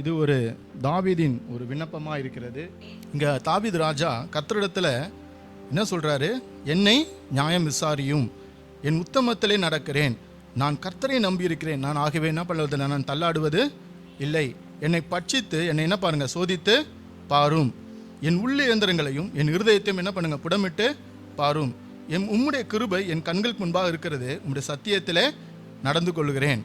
இது ஒரு தாவீதின் ஒரு விண்ணப்பமாக இருக்கிறது. இங்கே தாவீது ராஜா கர்த்தரிடத்துல என்ன சொல்கிறாரு என்னை நியாயம் விசாரியும். என் உத்தமத்திலே நடக்கிறேன். நான் கர்த்தரை நம்பியிருக்கிறேன். நான் ஆகவே என்ன பண்ணுவதில்லை நான் தள்ளாடுவது இல்லை. என்னை பட்சித்து என்னை என்ன பாருங்கள் சோதித்து பாரும். என் உள்ளு இயந்திரங்களையும் என் இருதயத்தையும் என்ன பண்ணுங்கள் புடமிட்டு பாரும். என் உம்முடைய கிருபை என் கண்களுக்கு முன்பாக இருக்கிறது. உம்முடைய சத்தியத்திலே நடந்து கொள்கிறேன்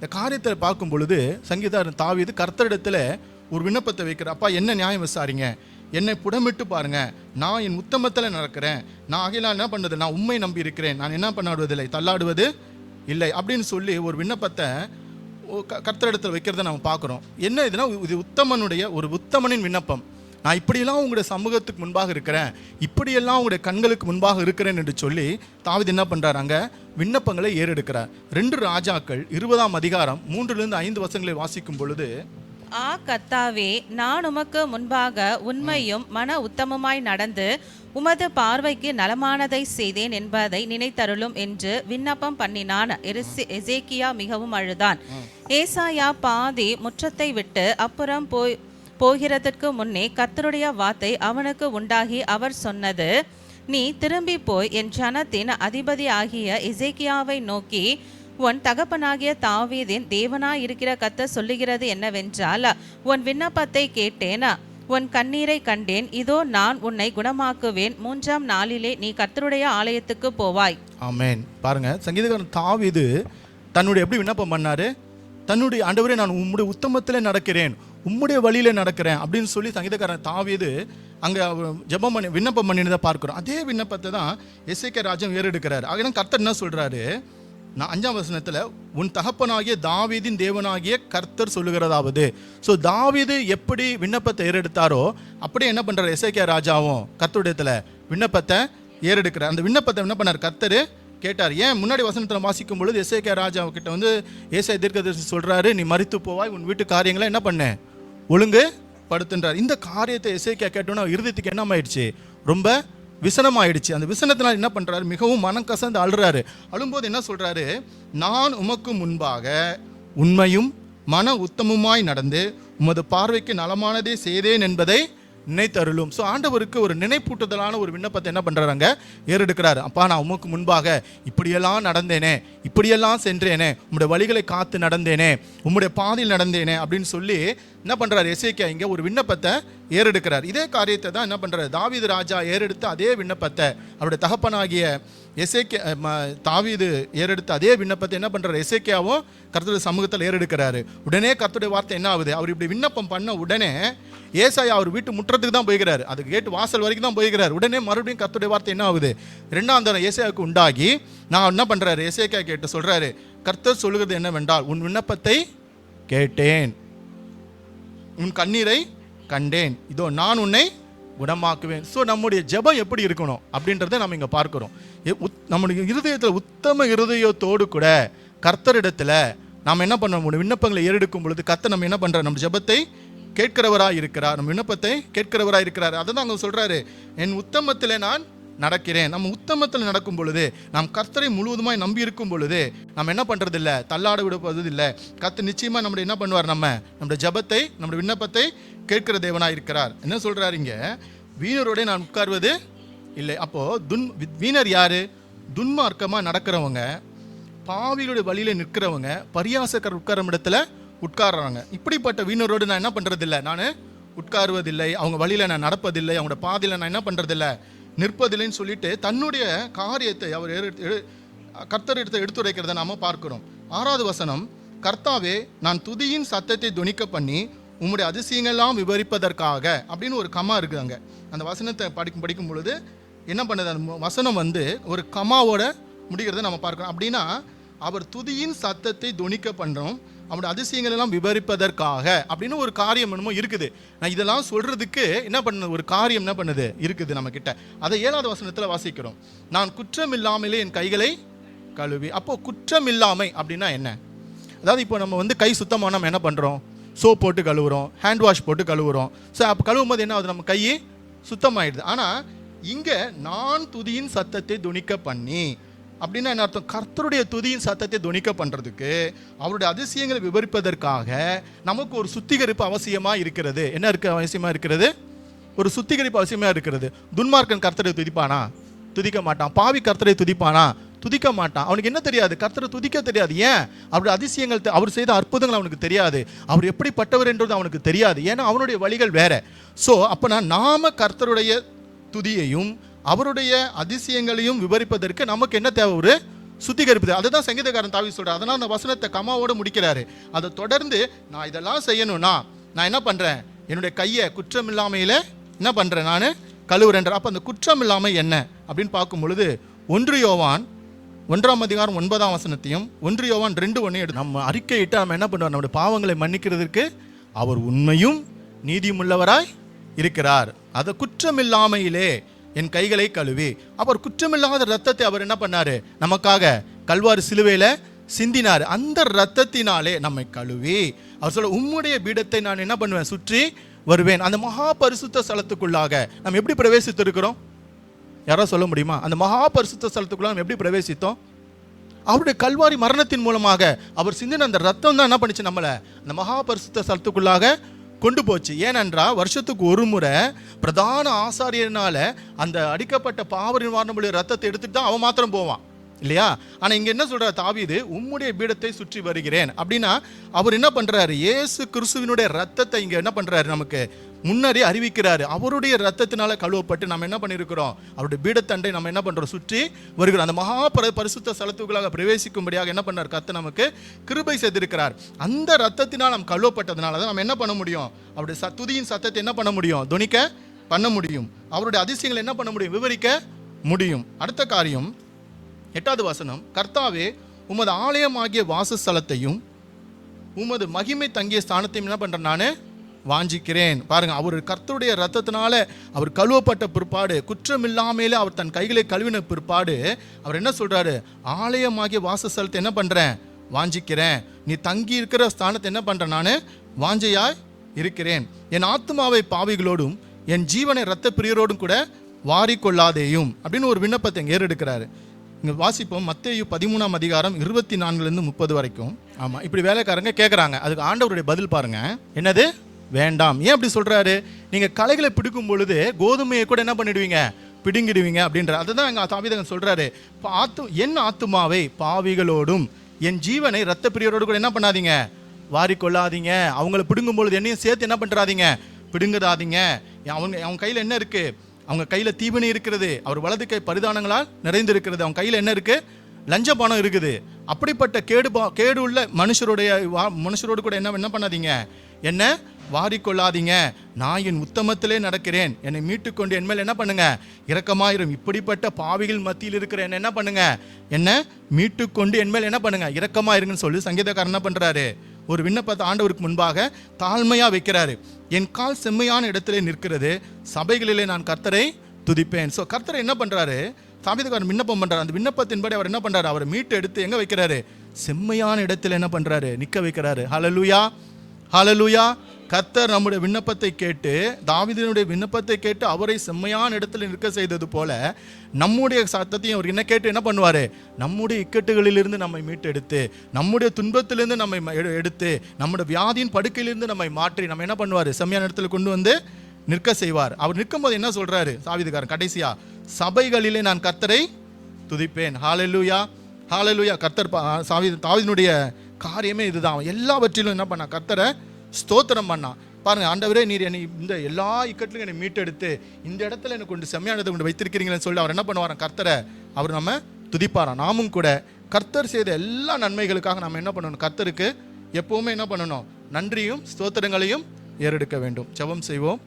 இந்த காரியத்தை பார்க்கும் பொழுது சங்கீதாரன் தாவீது கர்த்தரிடத்தில் ஒரு விண்ணப்பத்தை வைக்கிற அப்பா என்ன நியாயம் விசாரிங்க? என்னை புடமிட்டு பாருங்க. நான் என் உத்தமத்தில் நடக்கிறேன். நான் ஆகையினால் என்ன பண்ணுறது நான் உண்மை நம்பி இருக்கிறேன். நான் என்ன பண்ணாடுவதில்லை? தள்ளாடுவது இல்லை. அப்படின்னு சொல்லி ஒரு விண்ணப்பத்தை ஓ- க- கர்த்தரிடத்தில் வைக்கிறத நம்ம பார்க்குறோம். என்ன இதுனா இது உத்தமனுடைய ஒரு உத்தமனின் விண்ணப்பம். நான் இப்படியெல்லாம் உங்களுடைய சமூகத்துக்கு முன்பாக இருக்கிறேன் இப்படியெல்லாம் உங்களுடைய கண்களுக்கு முன்பாக இருக்கிறேன் என்று சொல்லி தாவீது என்ன பண்றாரு அங்க? விண்ணப்பங்களை ஏறெடுக்கிறார். ரெண்டு ராஜாக்கள் இருபதாம் அதிகாரம் மூன்றிலிருந்து ஐந்து வசங்களை வாசிக்கும் பொழுது ஆ கர்த்தாவே நான் உமக்கு முன்பாக உண்மையும் மன உத்தமமாய் நடந்து உமது பார்வைக்கு நலமானதை செய்தேன் என்பதை நினைத்தருளும் என்று விண்ணப்பம் பண்ணினான் எசேக்கியா மிகவும் அழுதான். ஏசாயா பாதி முற்றத்தை விட்டு அப்புறம் போய் போகிறதற்கு முன்னே கத்தருடைய வார்த்தை அவனுக்கு உண்டாகி அவர் சொன்னது நீ திரும்பி போய் என் ஜனத்தின் அதிபதி ஆகிய இசைக்கியாவை நோக்கி உன் தகப்பனாகிய தாவீதின் தேவனாயிருக்கிற கத்த சொல்லுகிறது என்னவென்றால் உன் விண்ணப்பத்தை கேட்டேன் உன் கண்ணீரை கண்டேன் இதோ நான் உன்னை குணமாக்குவேன் மூன்றாம் நாளிலே நீ கர்த்தருடைய ஆலயத்துக்கு போவாய். ஆமேன். பாருங்க சங்கீதக்காரன் தாவீது தன்னுடைய எப்படி விண்ணப்பம் பண்ணாரு? தன்னுடைய ஆண்டவரே நான் உம்முடைய உத்தமத்தில் நடக்கிறேன் உம்முடைய வழியில நடக்கிறேன் அப்படின்னு சொல்லி சங்கீதக்காரன் தாவீது அங்கே ஜபம் ஜெபம் பண்ணி விண்ணப்பம் பண்ணினதை பார்க்குறோம். அதே விண்ணப்பத்தை தான் எஸ்ஏகே ராஜம் ஏறெடுக்கிறார். ஆகினா கர்த்தர் என்ன சொல்கிறாரு நான் அஞ்சாம் வசனத்தில் உன் தகப்பனாகிய தாவீதின் தேவனாகிய கர்த்தர் சொல்லுகிறதாவது. ஸோ தாவீது எப்படி விண்ணப்பத்தை ஏறெடுத்தாரோ அப்படியே என்ன பண்ணுறார் எஸ்ஐகே ராஜாவும் கர்த்தருடையத்தில் விண்ணப்பத்தை ஏறெடுக்கிறார். அந்த விண்ணப்பத்தை என்ன பண்ணார்? கர்த்தர் கேட்டார் ஏன் முன்னாடி வசனத்தில் வாசிக்கும் பொழுது எஸ்ஐகே ராஜா கிட்ட வந்து ஏசை தீர்க்கதரிசி சொல்கிறாரு நீ மறித்து போவாய் உன் வீட்டு காரியங்களை என்ன பண்ண? ஒழுங்கு படுத்துன்றார். இந்த காரியத்தை இசைக்க கேட்டோன்னா இருதயத்துக்கு என்ன ஆயிடுச்சு? ரொம்ப விசனமாயிடுச்சு. அந்த விசனத்தினால் என்ன பண்ணுறாரு மிகவும் மனம் கசந்து அழுறாரு. அழும்போது என்ன சொல்கிறாரு நான் உமக்கு முன்பாக உண்மையும் மன உத்தமுமாய் நடந்து உமது பார்வைக்கு நலமானதே செய்தேன் என்பதை நினைத்தருளும். ஸோ ஆண்டவருக்கு ஒரு நினைப்பூட்டுதலான ஒரு விண்ணப்பத்தை என்ன பண்ணுறாங்க ஏறெடுக்கிறாரு. அப்பா நான் உமக்கு முன்பாக இப்படியெல்லாம் நடந்தேனே இப்படியெல்லாம் சென்றேனே உம்முடைய வழிகளை காத்து நடந்தேனே உம்முடைய பாதையில் நடந்தேனே அப்படின்னு சொல்லி என்ன பண்ணுறாரு எசேக்கியா இங்கே ஒரு விண்ணப்பத்தை ஏறெடுக்கிறார். இதே காரியத்தை தான் என்ன பண்ணுறாரு தாவீது ராஜா ஏறெடுத்த அதே விண்ணப்பத்தை அவருடைய தகப்பனாகிய எசேக்கே தாவீது ஏறெடுத்த அதே விண்ணப்பத்தை என்ன பண்ணுறாரு எசேக்கியாவும் கர்த்தருடைய சமூகத்தில் ஏறெடுக்கிறாரு. உடனே கர்த்தருடைய வார்த்தை என்ன ஆகுது? அவர் இப்படி விண்ணப்பம் பண்ண உடனே ஏசாயா அவர் வீட்டு முற்றத்துக்கு தான் போய்கிறார். அது கேட்டு வாசல் வரைக்கும் தான் போய்கிறார். உடனே மறுபடியும் கர்த்தருடைய வார்த்தை என்ன ஆகுது? ரெண்டாம் தரம் ஏசாயாவுக்கு உண்டாகி நான் என்ன பண்ணுறாரு ஏசேக்கியா கேட்டு சொல்கிறாரு கர்த்தர் சொல்லுகிறது என்னவென்றால் உன் விண்ணப்பத்தை கேட்டேன். உன் கண்ணீரை கண்டேன். இதோ நான் உன்னை குணமாக்குவேன். ஸோ நம்முடைய ஜெபம் எப்படி இருக்கணும் அப்படின்றத நம்ம இங்கே பார்க்குறோம். எ- உத்- நம்முடைய இருதயத்தில் உத்தம இருதயத்தோடு கூட கர்த்தரிடத்தில் நாம் என்ன பண்ண முடியும்? விண்ணப்பங்களை ஏறெடுக்கும் பொழுது கர்த்தர் நம்ம என்ன பண்றார்? நம்ம ஜெபத்தை கேட்கிறவராக இருக்கிறார் நம்ம விண்ணப்பத்தை கேட்கிறவராக இருக்கிறார் அதை தான் அங்கே சொல்கிறாரு என் உத்தமத்தில் நான் நடக்கிறேன். நம்ம உத்தமத்தில் நடக்கும் பொழுது நாம் கர்த்தரை முழுவதுமாய் நம்பி இருக்கும் பொழுது நம்ம என்ன பண்ணுறதில்ல தள்ளாட விடுவது இல்லை கர்த்தர் நிச்சயமாக நம்முடைய என்ன பண்ணுவார்? நம்ம நம்முடைய ஜெபத்தை நம்முடைய விண்ணப்பத்தை கேட்கிற தேவனாக இருக்கிறார். என்ன சொல்கிறாரு இங்கே? வீணரோட நான் உட்கார்வது இல்லை. அப்போது துன் வி- வீணர் யார்? துன்மார்க்கமாக நடக்கிறவங்க பாவிகளுடைய வழியில் நிற்கிறவங்க பரியாசக்கர் உட்காரும் இடத்துல உட்கார்றாங்க. இப்படிப்பட்ட வீணரோடு நான் என்ன பண்ணுறதில்லை நான் உட்காருவதில்லை. அவங்க வழியில் நான் நடப்பதில்லை. அவங்களோட பாதையில் நான் என்ன பண்ணுறதில்லை நிற்பதில்லைன்னு சொல்லிட்டு தன்னுடைய காரியத்தை அவர் கர்த்தர் எடுத்து எடுத்துரைக்கிறத நாம பார்க்கிறோம். ஆறாவது வசனம் கர்த்தாவே நான் துதியின் சத்தத்தை துணிக்க பண்ணி உம்முடைய அதிசயங்கள்லாம் விவரிப்பதற்காக அப்படின்னு ஒரு கமா இருக்குது அங்கே. அந்த வசனத்தை படிக்கும் படிக்கும் பொழுது என்ன பண்ணுது? அந்த வசனம் வந்து ஒரு கமாவோட முடிகிறத நம்ம பார்க்குறோம். அப்படின்னா அவர் துதியின் சத்தத்தை துணிக்க பண்ணுறோம் அவனுடைய அதிசயங்கள் எல்லாம் விவரிப்பதற்காக அப்படின்னு ஒரு காரியம் என்னமோ இருக்குது. நான் இதெல்லாம் சொல்றதுக்கு என்ன பண்ண ஒரு காரியம் என்ன பண்ணுது? இருக்குது நம்ம கிட்ட அதை ஏழாவது வசனத்தில் வாசிக்கிறோம். நான் குற்றம் இல்லாமலே என் கைகளை கழுவி. அப்போ குற்றம் இல்லாமை அப்படின்னா என்ன? அதாவது இப்போ நம்ம வந்து கை சுத்தமாக நம்ம என்ன பண்ணுறோம் சோப் போட்டு கழுவுறோம் ஹேண்ட் வாஷ் போட்டு கழுவுறோம். ஸோ அப்போ கழுவும் போது என்ன ஆகுது? நம்ம கை சுத்தமாயிடுது. ஆனால் இங்கே நான் துதியின் சத்தத்தை துணிக்க பண்ணி அப்படின்னா என்ன அர்த்தம்? கர்த்தருடைய துதியின் சத்தத்தை துணிக்க பண்ணுறதுக்கு அவருடைய அதிசயங்களை விவரிப்பதற்காக நமக்கு ஒரு சுத்திகரிப்பு அவசியமாக இருக்கிறது. என்ன இருக்க அவசியமாக இருக்கிறது? ஒரு சுத்திகரிப்பு அவசியமாக இருக்கிறது. துன்மார்க்கன் கர்த்தரை துதிப்பானா? துதிக்க மாட்டான். பாவி கர்த்தரை துதிப்பானா? துதிக்க மாட்டான். அவனுக்கு என்ன தெரியாது? கர்த்தரை துதிக்க தெரியாது. ஏன்? அவருடைய அதிசயங்கள் அவர் செய்த அற்புதங்கள் அவனுக்கு தெரியாது. அவர் எப்படிப்பட்டவர் என்றது அவனுக்கு தெரியாது. ஏன்னா அவனுடைய வழிகள் வேற. ஸோ அப்போனா நாம கர்த்தருடைய துதியையும் அவருடைய அதிசயங்களையும் விவரிப்பதற்கு நமக்கு என்ன தேவை? ஒரு சுத்திகரிப்புது அதுதான் சங்கீதக்காரன் தாவி சொல்கிறார் அதனால் அந்த வசனத்தை கமாவோடு முடிக்கிறாரு. அதை தொடர்ந்து நான் இதெல்லாம் செய்யணும்னா நான் என்ன பண்ணுறேன் என்னுடைய கையை குற்றம் இல்லாமையில் என்ன பண்ணுறேன் நான்? கழுவுறேன்ற. அப்போ அந்த குற்றம் இல்லாமல் என்ன? அப்படின்னு பார்க்கும் பொழுது ஒன்று யோவான் ஒன்றாம் அதிகாரம் ஒன்பதாம் வசனத்தையும் ஒன்று யோவான் ரெண்டு ஒன்றையும் நம்ம அறிக்கையிட்டு நம்ம என்ன பண்ணுவார் நம்முடைய பாவங்களை மன்னிக்கிறதுக்கு அவர் உண்மையும் நீதியுமுள்ளவராய் இருக்கிறார். அதை குற்றமில்லாமையிலே என் கைகளை கழுவி. அவர் குற்றமில்லாத ரத்தத்தை அவர் என்ன பண்ணார்? நமக்காக கல்வாறு சிலுவையில் சிந்தினார். அந்த ரத்தத்தினாலே நம்மை கழுவி. அவர் சொல்ல உம்முடைய பீடத்தை நான் என்ன பண்ணுவேன்? சுற்றி வருவேன். அந்த மகா பரிசுத்த ஸ்தலத்துக்குள்ளாக நம்ம எப்படி பிரவேசித்திருக்கிறோம்? யாரோ சொல்ல முடியுமா? அந்த மகா பரிசுத்த ஸ்தலத்துக்குள்ள நம்ம எப்படி பிரவேசித்தோம்? அவருடைய கல்வாரி மரணத்தின் மூலமாக அவர் சிந்தின அந்த ரத்தம் தான் என்ன பண்ணுச்சு நம்மளை? அந்த மகா பரிசுத்த ஸ்தலத்துக்குள்ளாக கொண்டு போச்சு. ஏனென்றால் வருஷத்துக்கு ஒரு முறை பிரதான ஆசாரியனால் அந்த அடிக்கப்பட்ட பாவ நிவாரணமுடைய ரத்தத்தை எடுத்துகிட்டு தான் அவன் மாத்திரம் போவான். இல்லையா? ஆனால் இங்கே என்ன சொல்கிறார் தாவீது? உம்முடைய பீடத்தை சுற்றி வருகிறேன். அப்படின்னா அவர் என்ன பண்ணுறாரு இயேசு கிறிஸ்துவினுடைய ரத்தத்தை இங்கே என்ன பண்ணுறாரு நமக்கு? முன்னாடி அறிவிக்கிறாரு. அவருடைய ரத்தத்தினால கழுவப்பட்டு நம்ம என்ன பண்ணியிருக்கிறோம் அவருடைய பீடத்தண்டை நம்ம என்ன பண்ணுறோம் சுற்றி வருகிறோம். அந்த மகா பர பரிசுத்த ஸ்தலத்துக்குள்ளாக பிரவேசிக்கும்படியாக என்ன பண்ணார் கத்தை நமக்கு கிருபை செய்திருக்கிறார். அந்த ரத்தத்தினால் நாம் கழுவப்பட்டதுனால தான் நம்ம என்ன பண்ண முடியும்? அவருடைய ச துதியின் சத்தத்தை என்ன பண்ண முடியும்? துணிக்க பண்ண முடியும். அவருடைய அதிசயங்களை என்ன பண்ண முடியும்? விவரிக்க முடியும். அடுத்த காரியம் எட்டாவது வசனம் கர்த்தாவே உமது ஆலயமாகிய வாசஸ்தலத்தையும் உமது மகிமை தங்கிய ஸ்தானத்தையும் என்ன பண்ணுறேன் நான்? வாஞ்சிக்கிறேன். பாருங்க அவர் கர்த்தருடைய ரத்தத்தினால அவர் கழுவப்பட்ட பிற்பாடு குற்றமில்லாமலே அவர் தன் கைகளை கழுவின பிற்பாடு அவர் என்ன சொல்றாரு? ஆலயமாகிய வாசஸ்தலத்தை என்ன பண்றேன்? வாஞ்சிக்கிறேன். நீ தங்கி இருக்கிற ஸ்தானத்தை என்ன பண்றேன் நான்? வாஞ்சையாய் இருக்கிறேன். என் ஆத்மாவை பாவிகளோடும் என் ஜீவனை இரத்த பிரியரோடும் கூட வாரிக்கொள்ளாதேயும். அப்படின்னு ஒரு விண்ணப்பத்தை ஏறெடுக்கிறாரு. இங்கே வாசிப்போம் மத்தேயு பதிமூணாம் அதிகாரம் இருபத்தி நான்குலேருந்து முப்பது வரைக்கும். ஆமாம் இப்படி வேலைக்காரங்க கேட்குறாங்க அதுக்கு ஆண்டவருடைய பதில் பாருங்கள் என்னது? வேண்டாம். ஏன் அப்படி சொல்கிறாரு நீங்கள் களைகளை பிடிக்கும் பொழுது கோதுமையை கூட என்ன பண்ணிடுவீங்க? பிடுங்கிடுவீங்க அப்படின்ற அதுதான் எங்கள் தாவிதகன் சொல்கிறாரு ஆத்து என் ஆத்துமாவை பாவிகளோடும் என் ஜீவனை இரத்த பிரியரோடு கூட என்ன பண்ணாதீங்க? வாரி கொள்ளாதீங்க அவங்கள பிடுங்கும் பொழுது என்னையும் சேர்த்து என்ன பண்ணுறாதீங்க பிடுங்குறாதீங்க அவங்க அவங்க கையில் என்ன இருக்குது அவங்க கையில் தீவினை இருக்கிறது. அவர் வலது கை பரிதானங்களால் நிறைந்திருக்கிறது. அவங்க கையில் என்ன இருக்குது லஞ்ச பணம் இருக்குது. அப்படிப்பட்ட கேடு பா- கேடு உள்ள மனுஷருடைய வா- மனுஷரோடு கூட என்ன என்ன பண்ணாதீங்க. என்ன வாரிக்கொள்ளாதீங்க. நான் என் உத்தமத்திலே நடக்கிறேன். என்னை மீட்டுக்கொண்டு என் மேல் என்ன பண்ணுங்க? இரக்கமாயிரும். இப்படிப்பட்ட பாவிகள் மத்தியில் இருக்கிற என்ன என்ன பண்ணுங்க? என்ன மீட்டுக்கொண்டு என் மேல் என்ன பண்ணுங்க? இரக்கமாயிருங்கன்னு சொல்லி சங்கீதக்காரன் என்ன பண்ணுறாரு ஒரு விண்ணப்பத்தை ஆண்டவருக்கு முன்பாக தாழ்மையாக வைக்கிறாரு. என் கால் செம்மையான இடத்திலே நிற்கிறது. சபைகளிலே நான் கர்த்தரை துதிப்பேன். ஸோ கர்த்தரை என்ன பண்ணுறாரு சாபிதக்காரன் விண்ணப்பம் பண்ணுறாரு அந்த விண்ணப்பத்தின்படி அவர் என்ன பண்ணுறாரு அவரை மீட்டு எடுத்து எங்கே வைக்கிறாரு? செம்மையான இடத்துல என்ன பண்ணுறாரு நிற்க வைக்கிறாரு. ஹலலூயா ஹலலூயா கர்த்தர் நம்முடைய விண்ணப்பத்தை கேட்டு தாவிதனுடைய விண்ணப்பத்தை கேட்டு அவரை செம்மையான இடத்துல நிற்க செய்தது போல நம்முடைய சத்தத்தையும் அவர் என்ன கேட்டு என்ன பண்ணுவார்? நம்முடைய இக்கட்டுகளிலிருந்து நம்மை மீட்டெடுத்து நம்முடைய துன்பத்திலிருந்து நம்மை ம- எடு- எடுத்து நம்முடைய வியாதியின் படுக்கையிலிருந்து நம்மை மாற்றி நம்ம என்ன பண்ணுவார்? செம்மையான இடத்துல கொண்டு வந்து நிற்க செய்வார். அவர் நிற்கும் போது என்ன சொல்றாரு? சாவிதுக்காரன் கடைசியா சபைகளிலே நான் கர்த்தரை துதிப்பேன். ஹalleluya ஹalleluya. கர்த்தர் பா- சாவி தாவிதனுடைய காரியமே இதுதான். எல்லாவற்றிலும் என்ன பண்ணா கர்த்தரை ஸ்தோத்திரம் பண்ணான் பாருங்க ஆண்டவரே நீர் என்னை இந்த எல்லா இக்கட்டிலும் என்னை மீட்டெடுத்து இந்த இடத்துல எனக்கு கொண்டு செம்மையானதை கொண்டு வைத்திருக்கிறீங்களேன்னு சொல்லி அவர் என்ன பண்ணுவாராம் கர்த்தரை அவர் நம்ம துதிப்பாராம் நாமும் கூட கர்த்தர் செய்த எல்லா நன்மைகளுக்காக நம்ம என்ன பண்ணணும்? கர்த்தருக்கு எப்பவுமே என்ன பண்ணணும்? நன்றியும் ஸ்தோத்திரங்களையும் ஏறெடுக்க வேண்டும். ஜெபம் செய்வோம்.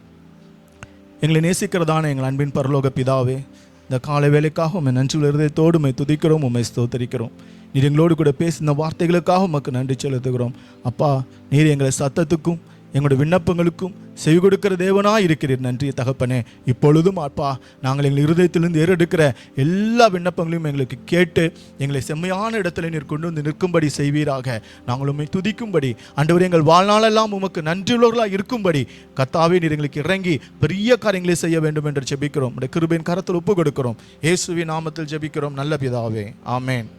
எங்களை நேசிக்கிறதான எங்கள் அன்பின் பரலோக பிதாவே இந்த காலை வேலைக்காக உண்மை நன்றி இருதயத்தோடு உண்மை துதிக்கிறோம் உண்மை ஸ்தோத்தரிக்கிறோம். நீர் எங்களோடு கூட பேசின வார்த்தைகளுக்காக உமக்கு நன்றி செலுத்துகிறோம். அப்பா நீர் எங்களை சத்தத்துக்கும் எங்களுடைய விண்ணப்பங்களுக்கும் செவி கொடுக்கிற தேவனாக இருக்கிறீர். நன்றி தகப்பனே. இப்பொழுதும் அப்பா நாங்கள் எங்கள் இருதயத்திலிருந்து ஏறெடுக்கிற எல்லா விண்ணப்பங்களையும் எங்களுக்கு கேட்டு எங்களை செம்மையான இடத்துல நீர் கொண்டு வந்து நிற்கும்படி செய்வீராக. நாங்கள் உம்மை துதிக்கும்படி ஆண்டவரே எங்கள் வாழ்நாளெல்லாம் உமக்கு நன்றியுள்ளவர்களாக இருக்கும்படி கத்தாவே நீர் எங்களுக்கு இறங்கி பெரிய காரியங்களை செய்ய வேண்டும் என்று ஜெபிக்கிறோம். கிருபையின் கரத்தில் ஒப்பு கொடுக்கிறோம் இயேசுவின் நாமத்தில் ஜெபிக்கிறோம். நல்ல பிதாவே. ஆமேன்.